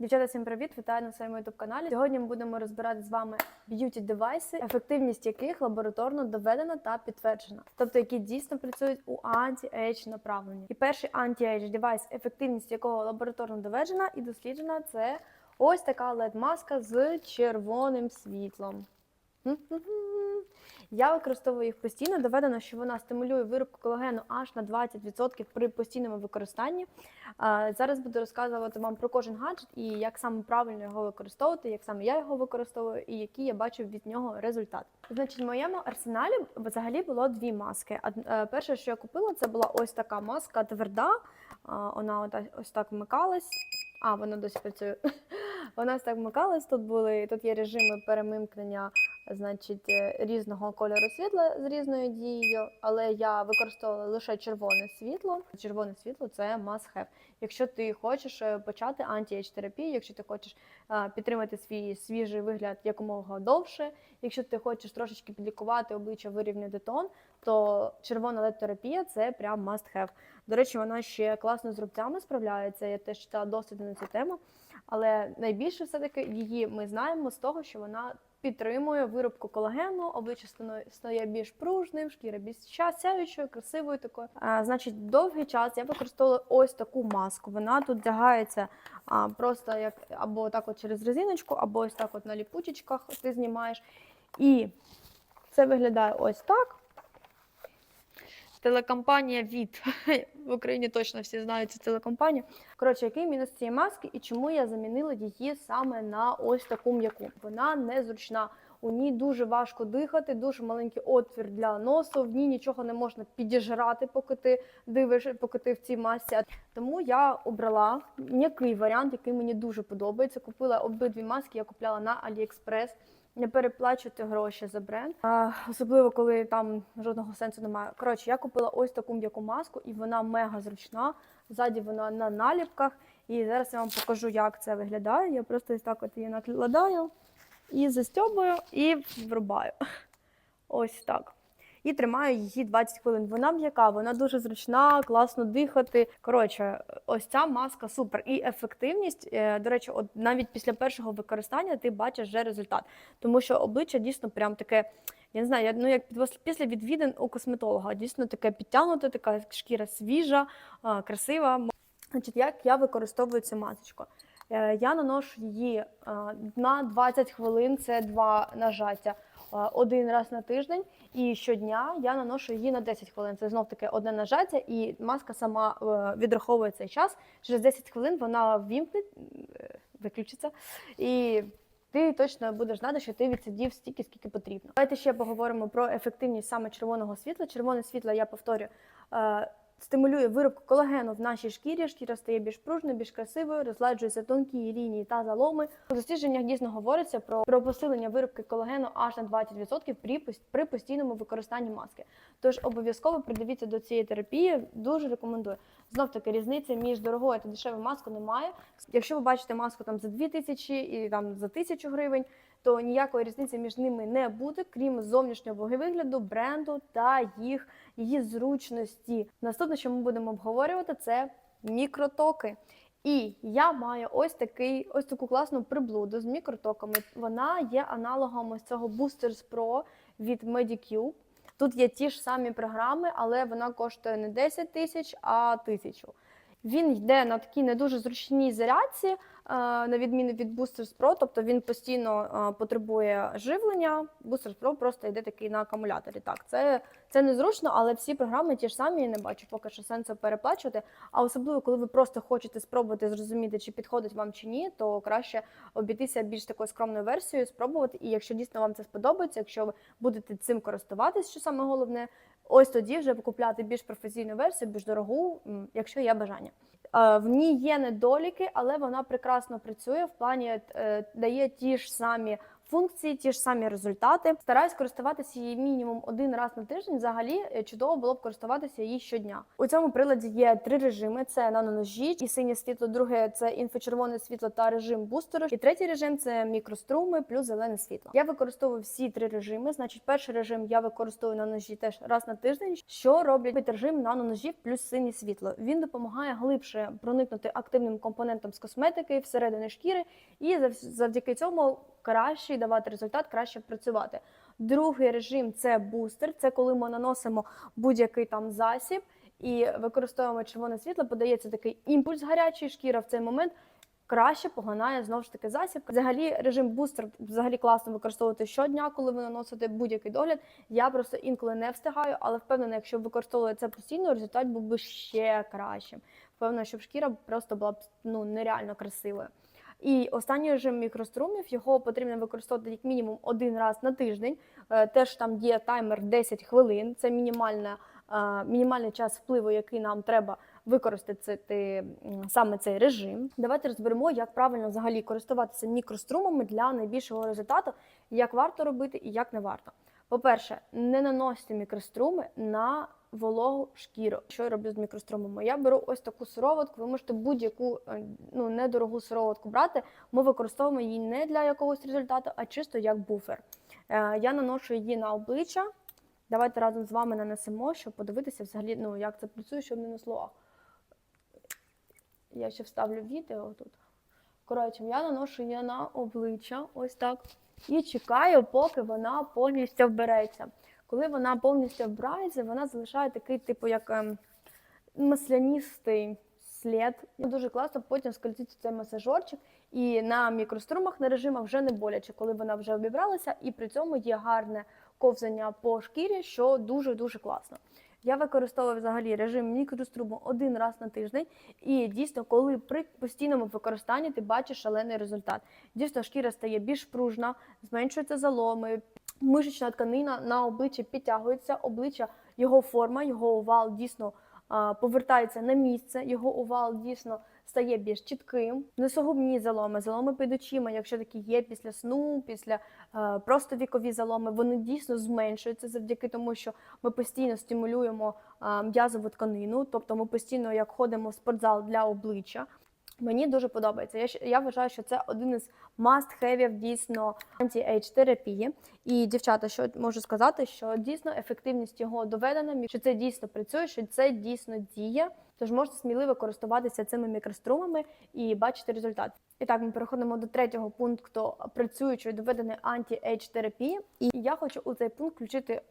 Дівчата, всім привіт! Вітаю на своєму youtube каналі. Сьогодні ми будемо розбирати з вами б'юті девайси, ефективність яких лабораторно доведена та підтверджена, тобто які дійсно працюють у анті-ейдж направленні. І перший анті-ейдж девайс, ефективність якого лабораторно доведена і досліджена, це ось така led маска з червоним світлом. Я використовую їх постійно. Доведено, що вона стимулює виробку колагену аж на 20% при постійному використанні. Зараз буду розказувати вам про кожен гаджет і як саме правильно його використовувати, як саме я його використовую і який я бачу від нього результат. Значить, в моєму арсеналі взагалі було дві маски. Е, Перше, що я купила, це була ось така маска тверда. Вона ось так вмикалась. А, вона досі працює. Вона ось так вмикалась. Тут були тут є режими перемимкнення значить, е, різного кольору світла з різною дією, але я використовувала лише червоне світло. Червоне світло це must have. Якщо ти хочеш е, почати анті-ейдж терапію, якщо ти хочеш підтримати свій свіжий вигляд якомога довше, якщо ти хочеш трошечки підлікувати обличчя, вирівняти тон, то червона led терапія це прям must have. До речі, вона ще класно з рубцями справляється. Я теж читала досліди на цю тему. Але найбільше все-таки її ми знаємо з того, що вона підтримує виробку колагену, обличчя стає більш пружним, шкіра більш сяючою, красивою такою. А, значить, довгий час я використовувала ось таку маску. Вона тут вдягається а, просто як або так от через резиночку, або ось так от на ліпучечках ти знімаєш. І це виглядає ось так. Телекомпанія від в Україні точно всі знають цю телекомпанію. Коротше, який мінус цієї маски і чому я замінила її саме на ось таку м'яку? Вона незручна. У ній дуже важко дихати, дуже маленький отвір для носу. В ній нічого не можна підіжрати, поки ти дивиш, поки ти в цій масці. Тому я обрала м'який варіант, який мені дуже подобається. Купила обидві маски, я купляла на AliExpress. Не переплачувати гроші за бренд, а, особливо коли там жодного сенсу немає. Коротше, я купила ось таку м'яку маску, і вона мега зручна. Ззаді вона на наліпках. І зараз я вам покажу, як це виглядає. Я просто ось так от її накладаю і застьобую, і врубаю. Ось так. І тримаю її 20 хвилин. Вона м'яка, вона дуже зручна, класно дихати. Коротше, ось ця маска супер. І ефективність, е, до речі, от навіть після першого використання ти бачиш вже результат. Тому що обличчя дійсно прям таке. Я не знаю, ну як після відвідин у косметолога, дійсно таке підтягнуте, така шкіра свіжа, красива. Значить, як я використовую цю масочку? Е, Я наношу її на 20 хвилин, це два нажаття один раз на тиждень. І щодня я наношу її на 10 хвилин. Це знов таки одне нажаття, і маска сама е, відраховує цей час. Через 10 хвилин вона вімкне, е, виключиться. І ти точно будеш знати, що ти відсидів стільки, скільки потрібно. Давайте ще поговоримо про ефективність саме червоного світла. Червоне світло, я повторюю, е, стимулює виробку колагену в нашій шкірі. Шкіра стає більш пружною, більш красивою, розгладжуються тонкі лінії та заломи. У дослідженнях дійсно говориться про, про посилення виробки колагену аж на 20% при, при постійному використанні маски. Тож обов'язково придивіться до цієї терапії. Дуже рекомендую. Знов таки різниці між дорогою та дешевою маскою немає. Якщо ви бачите маску там за 2 тисячі і там за тисячу гривень, то ніякої різниці між ними не буде, крім зовнішнього вигляду, бренду та їх її зручності. Наступне, що ми будемо обговорювати, це мікротоки. І я маю ось такий, ось таку класну приблуду з мікротоками. Вона є аналогом ось цього Boosters Pro від Medicube. Тут є ті ж самі програми, але вона коштує не 10 тисяч, а тисячу. Він йде на такій не дуже зручній зарядці, е, на відміну від Boosters Pro, тобто він постійно е, потребує живлення. Boosters Pro просто йде такий на акумуляторі. Так, це, це незручно, але всі програми ті ж самі, я не бачу поки що сенсу переплачувати. А особливо, коли ви просто хочете спробувати зрозуміти, чи підходить вам чи ні, то краще обійтися більш такою скромною версією, спробувати. І якщо дійсно вам це сподобається, якщо ви будете цим користуватись, що саме головне, ось тоді вже купляти більш професійну версію, більш дорогу, якщо є бажання. В ній є недоліки, але вона прекрасно працює в плані е, дає ті ж самі функції, ті ж самі результати. Стараюсь користуватися її мінімум один раз на тиждень. Взагалі е, чудово було б користуватися її щодня. У цьому приладі є три режими: це наноножі і синє світло. Друге це інфочервоне світло та режим бустеру. І третій режим це мікроструми плюс зелене світло. Я використовую всі три режими. Значить, перший режим я використовую наножі теж раз на тиждень. Що роблять режим наноножів плюс синє світло? Він допомагає глибше проникнути активним компонентом з косметики всередини шкіри, і зав- завдяки цьому краще давати результат, краще працювати. Другий режим це бустер. Це коли ми наносимо будь-який там засіб і використовуємо червоне світло, подається такий імпульс гарячий, шкіра в цей момент краще поглинає знову ж таки засіб. Взагалі, режим бустер взагалі класно використовувати щодня, коли ви наносите будь-який догляд. Я просто інколи не встигаю, але впевнена, якщо використовуєте це постійно, результат був би ще кращим. Впевнена, щоб шкіра просто була б ну нереально красивою. І останній режим мікрострумів його потрібно використовувати як мінімум один раз на тиждень. Е, Теж там є таймер 10 хвилин. Це мінімальна, е, мінімальний час впливу, який нам треба використати саме цей режим. Давайте розберемо, як правильно взагалі користуватися мікрострумами для найбільшого результату, як варто робити і як не варто. По-перше, не наносьте мікроструми на вологу шкіру. Що я роблю з мікрострумами? Я беру ось таку сироватку. Ви можете будь-яку е, ну недорогу сироватку брати. Ми використовуємо її не для якогось результату, а чисто як буфер. Е, Я наношу її на обличчя. Давайте разом з вами нанесемо, щоб подивитися взагалі, ну як це працює, щоб не на. Я ще вставлю відео тут. Коротше, я наношу її на обличчя, ось так. І чекаю, поки вона повністю вбереться. Коли вона повністю вбирається, вона залишає такий, типу, як ем, масляністий слід. Дуже класно потім скользить цей масажорчик. І на мікрострумах на режимах вже не боляче, коли вона вже обібралася, і при цьому є гарне ковзання по шкірі, що дуже-дуже класно. Я використовую взагалі режим мікроструму один раз на тиждень, і дійсно, коли при постійному використанні ти бачиш шалений результат. Дійсно, шкіра стає більш пружна, зменшуються заломи, мишечна тканина на обличчі підтягується, обличчя, його форма, його овал дійсно повертається на місце, його овал дійсно стає більш чітким. Несогубні заломи, заломи під очима, якщо такі є після сну, після е, просто вікові заломи, вони дійсно зменшуються завдяки тому, що ми постійно стимулюємо м'язову тканину, тобто ми постійно як ходимо в спортзал для обличчя. Мені дуже подобається. Я, я вважаю, що це один із must-have дійсно анті-ейдж терапії. І дівчата, що можу сказати, що дійсно ефективність його доведена, що це дійсно працює, що це дійсно діє. Тож можете сміливо користуватися цими мікрострумами і бачити результат. І так, ми переходимо до третього пункту працюючої доведеної анті-ейдж терапії. І я хочу у цей пункт включити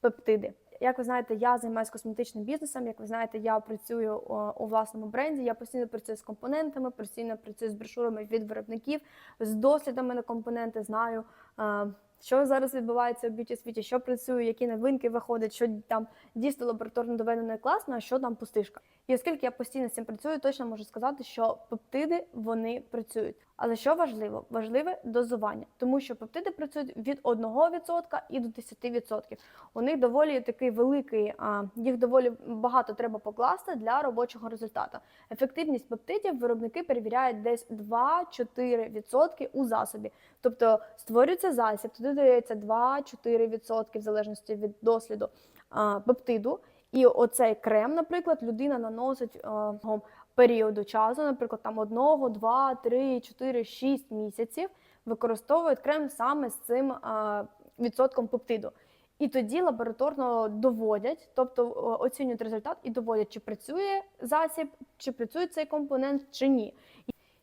пептиди. Як ви знаєте, я займаюся косметичним бізнесом. Як ви знаєте, я працюю у власному бренді. Я постійно працюю з компонентами, постійно працюю з брошурами від виробників, з дослідами на компоненти. Знаю, е, що зараз відбувається у б'юті світі, що працює, які новинки виходять, що там дійсно лабораторно доведено і класно, а що там пустишка. І оскільки я постійно з цим працюю, точно можу сказати, що пептиди вони працюють. Але що важливо? Важливе дозування, тому що пептиди працюють від 1% і до 10%. У них доволі такий великий, а, їх доволі багато треба покласти для робочого результату. Ефективність пептидів виробники перевіряють десь 2-4% у засобі. Тобто створюється засіб, туди дається 2-4% в залежності від досліду пептиду. І оцей крем, наприклад, людина наносить періоду часу, наприклад, там одного, два, три, чотири, шість місяців, використовують крем саме з цим відсотком пептиду. І тоді лабораторно доводять, тобто оцінюють результат і доводять, чи працює засіб, чи працює цей компонент, чи ні.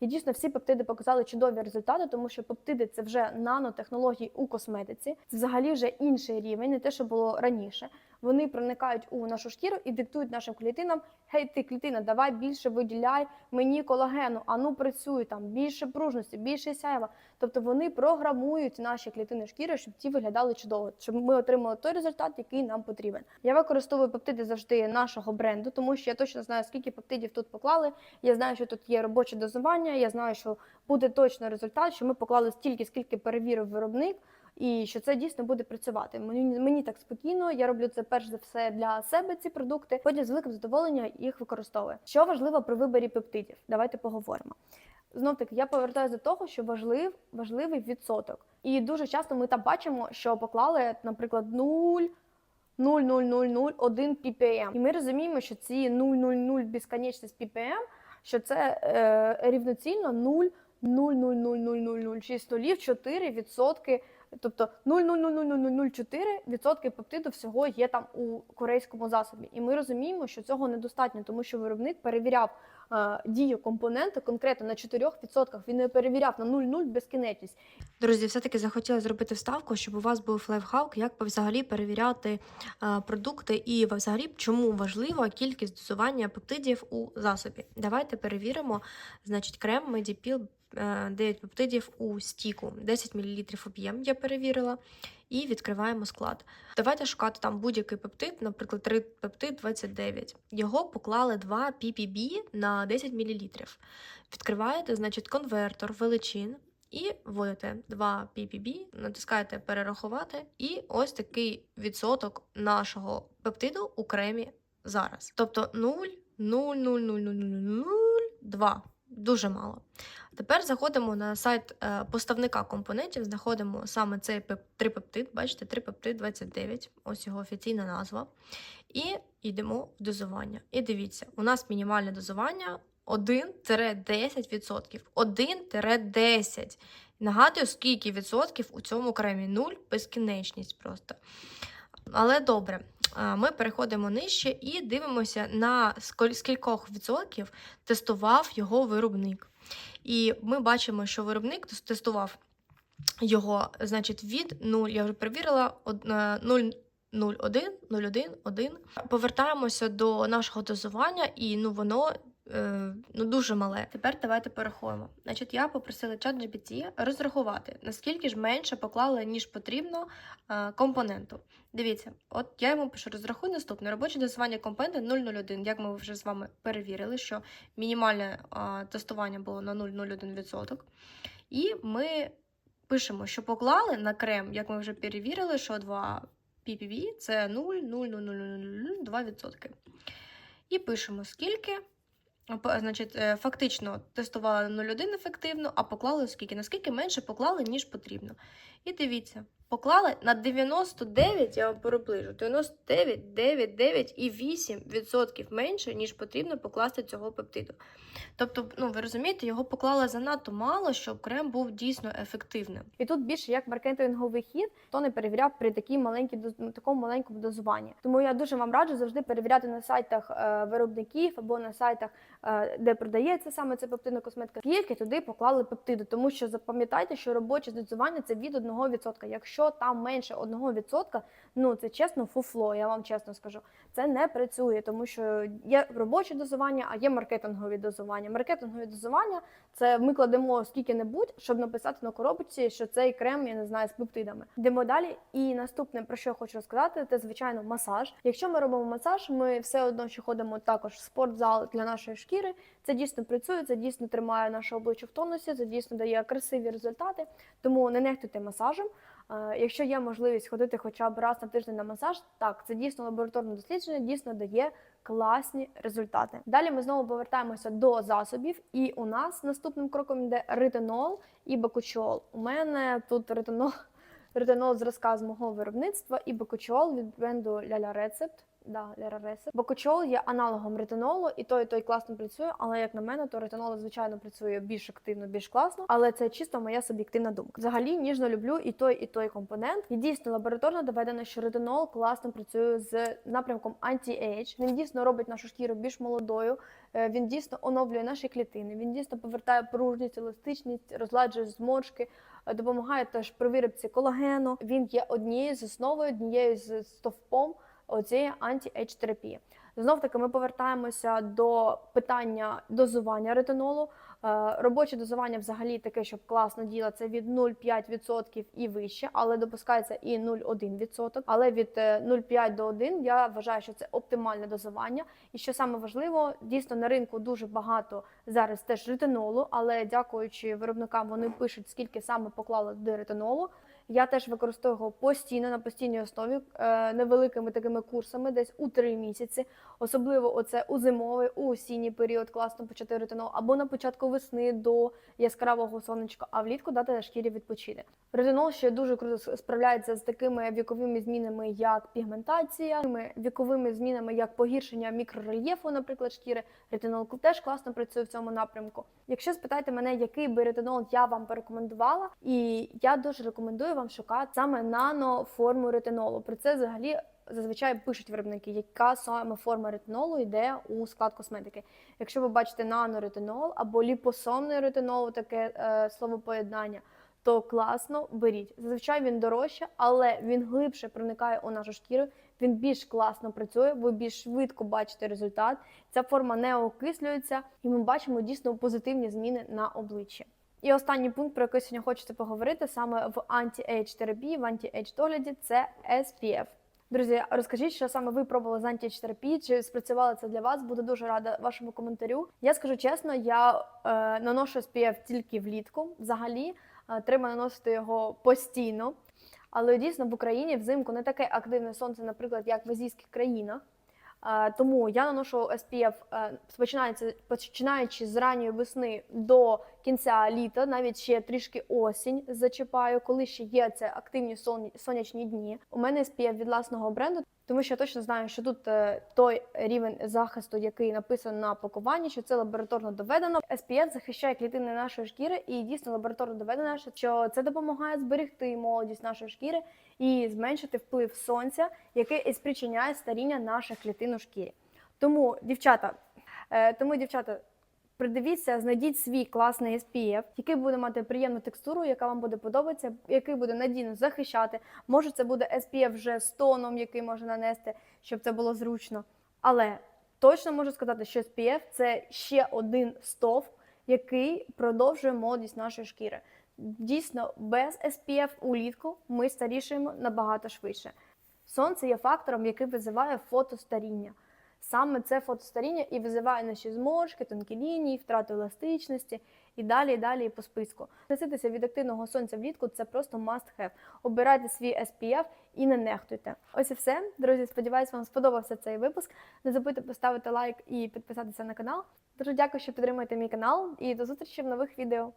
І дійсно всі пептиди показали чудові результати, тому що пептиди це вже нанотехнології у косметиці. Це взагалі вже інший рівень, не те, що було раніше. Вони проникають у нашу шкіру і диктують нашим клітинам: гей, ти клітина, давай більше виділяй мені колагену, а ну працюй там більше пружності, більше сяйва. Тобто вони програмують наші клітини шкіри, щоб ті виглядали чудово, щоб ми отримали той результат, який нам потрібен. Я використовую пептиди завжди нашого бренду, тому що я точно знаю, скільки пептидів тут поклали. Я знаю, що тут є робоче дозування. Я знаю, що буде точно результат, що ми поклали стільки, скільки перевірив виробник. І що це дійсно буде працювати. Мені мені так спокійно. Я роблю це перш за все для себе. Ці продукти. Потім з великим задоволенням їх використовую. Що важливо при виборі пептидів? Давайте поговоримо. Знов таки, я повертаюся до того, що важлив, важливий відсоток. І дуже часто ми там бачимо, що поклали, наприклад, 0, 0,0001 ppm. І ми розуміємо, що ці 0,00 безконечність ppm, що це е, рівноцільно 0, 0,00006 нулів 4 відсотки. Тобто 0,00004% пептиду всього є там у корейському засобі. І ми розуміємо, що цього недостатньо, тому що виробник перевіряв е, дію компонента конкретно на 4%. Він не перевіряв на 0,0 безкінечність. Друзі, все-таки захотіла зробити вставку, щоб у вас був лайфхак, як взагалі перевіряти е, продукти і взагалі чому важлива кількість дозування пептидів у засобі. Давайте перевіримо. Значить, крем Медіпіл 9 пептидів у стіку, 10 мл об'єм я перевірила. І відкриваємо склад. Давайте шукати там будь-який пептид, наприклад, пептид 29. Його поклали 2 ppb на 10 мл. Відкриваєте, значить, конвертор величин і вводите 2 ppb, натискаєте перерахувати, і ось такий відсоток нашого пептиду у кремі зараз. Тобто 0, 0, 0, 0, 0, 0, 0, 2. Дуже мало. Тепер заходимо на сайт е, поставника компонентів, знаходимо саме цей трипептид, бачите, трипептид 29, ось його офіційна назва. І йдемо в дозування. І дивіться, у нас мінімальне дозування 1-10%. 1-10. Нагадую, скільки відсотків у цьому кремі? Нуль, безкінечність просто. Але добре, ми переходимо нижче і дивимося на скількох відсотків тестував його виробник. І ми бачимо, що виробник тестував його, значить, від 0, я вже перевірила, од- е, 0, 0,1, 0,1, 1. Повертаємося до нашого дозування, і ну, воно ну, дуже мале. Тепер давайте порахуємо. Значить, я попросила ChatGPT розрахувати, наскільки ж менше поклали, ніж потрібно е, компоненту. Дивіться, от я йому пишу розрахуй наступне робоче дозування компонента 0,01. Як ми вже з вами перевірили, що мінімальне тестування було на 0,01%. І ми пишемо, що поклали на крем, як ми вже перевірили, що 2 ppb це 0,00002%. І пишемо, скільки. Значить, е, фактично тестували на 0,1 ефективно, а поклали скільки? Наскільки менше поклали, ніж потрібно. І дивіться, поклали на 99, я вам приближу, 99, 9, 9 і 8% менше, ніж потрібно покласти цього пептиду. Тобто, ну ви розумієте, його поклали занадто мало, щоб крем був дійсно ефективним. І тут більше як маркетинговий хід, хто не перевіряв при такій маленькій такому маленькому дозуванні. Тому я дуже вам раджу завжди перевіряти на сайтах е, виробників або на сайтах, е, де продається саме ця пептидна косметика. Скільки туди поклали пептиду, тому що запам'ятайте, що робоче дозування це від 1%. Якщо там менше 1%, ну це чесно фуфло. Я вам чесно скажу. Це не працює, тому що є робоче дозування, а є маркетингові дозування. Маркетингові дозування це ми кладемо скільки-небудь, щоб написати на коробочці, що цей крем, я не знаю, з пептидами. Йдемо далі. І наступне, про що я хочу розказати, це звичайно масаж. Якщо ми робимо масаж, ми все одно що ходимо також в спортзал для нашої шкіри. Це дійсно працює, це дійсно тримає наше обличчя в тонусі, це дійсно дає красиві результати. Тому не нехтуйте масажем. Е, Якщо є можливість ходити хоча б раз на тиждень на масаж, так це дійсно лабораторне дослідження, дійсно дає класні результати. Далі ми знову повертаємося до засобів, і у нас наступним кроком йде ретинол і бакучол. У мене тут ретинол, ретинол зразка з мого виробництва і бакучол від бренду Ляля Рецепт. Да, Ляра Рецепт. Бакучол є аналогом ретинолу, і той, і той класно працює, але як на мене, то ретинол, звичайно, працює більш активно, більш класно. Але це чисто моя суб'єктивна думка. Взагалі ніжно люблю і той, і той компонент. І дійсно лабораторно доведено, що ретинол класно працює з напрямком anti-age. Він дійсно робить нашу шкіру більш молодою. Е, Він дійсно оновлює наші клітини. Він дійсно повертає пружність, еластичність, розладжує зморшки, допомагає теж при виробці колагену. Він є однією з основою, однією з стовпом оцієї анті-ейдж терапії. Знов таки ми повертаємося до питання дозування ретинолу. Е, Робоче дозування взагалі таке, щоб класно діла, це від 0,5% і вище, але допускається і 0,1%. Але від е, 0,5 до 1 я вважаю, що це оптимальне дозування. І що саме важливо, дійсно на ринку дуже багато зараз теж ретинолу, але дякуючи виробникам, вони пишуть, скільки саме поклали до ретинолу. Я теж використовую його постійно на постійній основі е, невеликими такими курсами, десь у три місяці. Особливо оце у зимовий, у осінній період класно почати ретинол, або на початку весни до яскравого сонечка, а влітку дати шкірі відпочити. Ретинол ще дуже круто справляється з такими віковими змінами, як пігментація, віковими змінами, як погіршення мікрорельєфу, наприклад, шкіри. Ретинол теж класно працює в цьому напрямку. Якщо спитаєте мене, який би ретинол я вам порекомендувала, і я дуже рекомендую вам шукати саме наноформу ретинолу. Про це взагалі зазвичай пишуть виробники, яка саме форма ретинолу йде у склад косметики. Якщо ви бачите наноретинол або ліпосомний ретинол, таке е, словопоєднання, то класно беріть. Зазвичай він дорожче, але він глибше проникає у нашу шкіру. Він більш класно працює, ви більш швидко бачите результат. Ця форма не окислюється, і ми бачимо дійсно позитивні зміни на обличчі. І останній пункт, про який сьогодні хочеться поговорити, саме в анті-ейдж терапії, в анті-ейдж догляді, це SPF. Друзі, розкажіть, що саме ви пробували з анті-ейдж терапії, чи спрацювало це для вас? Буду дуже рада вашому коментарю. Я скажу чесно, я е, наношу SPF тільки влітку. Взагалі е, треба наносити його постійно. Але дійсно в Україні взимку не таке активне сонце, наприклад, як в азійських країнах. Е, Тому я наношу SPF е, починаючи з ранньої весни до кінця літа, навіть ще трішки осінь зачіпаю, коли ще є це активні сон- сонячні дні. У мене SPF від власного бренду, тому що я точно знаю, що тут е, той рівень захисту, який написано на пакуванні, що це лабораторно доведено. SPF захищає клітини нашої шкіри, і дійсно лабораторно доведено, що це допомагає зберегти молодість нашої шкіри і зменшити вплив сонця, яке і спричиняє старіння наших клітин у шкірі. Тому, дівчата, е, тому, дівчата, придивіться, знайдіть свій класний SPF, який буде мати приємну текстуру, яка вам буде подобатися, який буде надійно захищати. Може, це буде SPF вже з тоном, який можна нанести, щоб це було зручно. Але точно можу сказати, що SPF – це ще один стов, який продовжує молодість нашої шкіри. Дійсно, без SPF улітку ми старішаємо набагато швидше. Сонце є фактором, який визиває фотостаріння. Саме це фотостаріння і визиває наші зморшки, тонкі лінії, втрату еластичності і далі, і далі по списку. Носитися від активного сонця влітку це просто must have. Обирайте свій SPF і не нехтуйте. Ось і все. Друзі, сподіваюсь, вам сподобався цей випуск. Не забудьте поставити лайк і підписатися на канал. Дуже дякую, що підтримуєте мій канал, і до зустрічі в нових відео.